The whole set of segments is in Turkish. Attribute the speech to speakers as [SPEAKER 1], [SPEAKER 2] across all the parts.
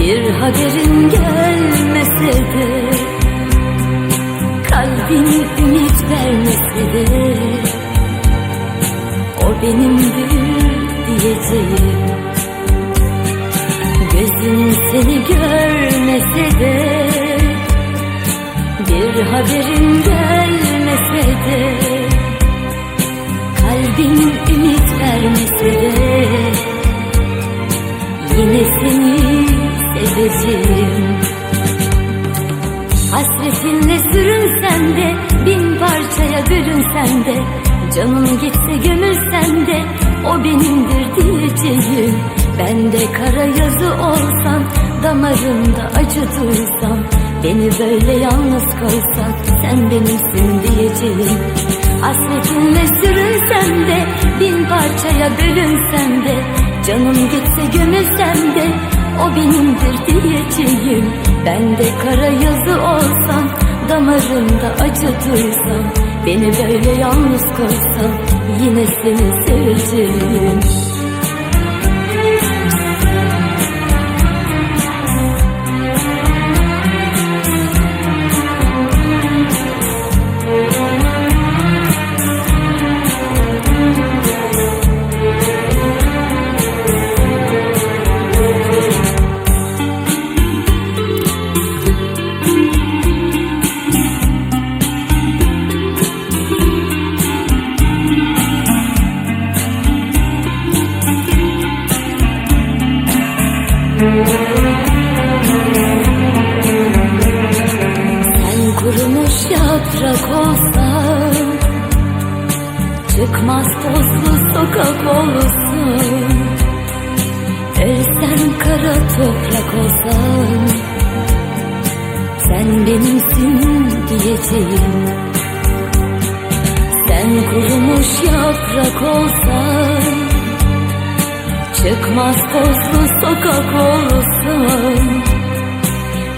[SPEAKER 1] Bir haberin gelmese de Kalbim ümit vermese de O benimdir diyeceğim. Gözüm seni görmese de Bir haberin gelmese de Kalbim ümit vermese de Yine seni seveceğim Hasretinle sürünsen de Bin parçaya bölünsen de. Canım gitse gömülsen de O benimdir diyeceğim Ben de kara yazı olsam Damarımda acı duysam Beni böyle yalnız koysan Sen benimsin diyeceğim Hasretinle sürünsen de Bin parçaya bölünsen de. Canım gitse gömülsem O benimdir diyeceğim. Ben de kara yazı olsam Damarımda acı duysam Beni böyle yalnız koysan Yine seni seveceğim Sen kurumuş yaprak olsan Çıkmaz tozlu sokak olsun. Ölsen kara toprak olsan Sen benimsin diyeceğim. Sen kurumuş yaprak olsan Çıkmaz tozlu sokak olsun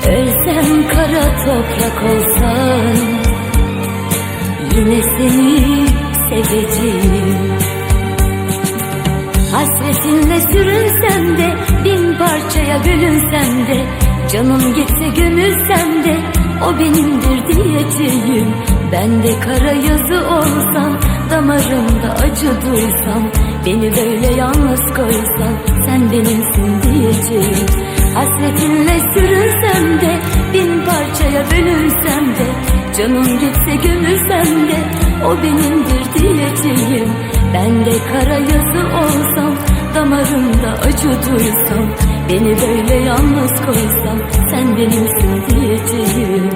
[SPEAKER 1] Ölsem kara toprak olsan. Yine seni seveceğim. Hasretinle sürünsem de Bin parçaya bölünsem de Canım gitse gömülsem de O benimdir diyeceğim. Ben de kara yazı olsam Damarımda acı duysam Beni böyle yalnız koysan Sen benimsin diyeceğim. Hasretinle sürünsem de Bin parçaya bölünsem de Canım gitse gömülsem de O benimdir diyeceğim. Ben de kara yazı olsam Damarımda acı duysam Beni böyle yalnız koysam Sen benimsin diyeceğim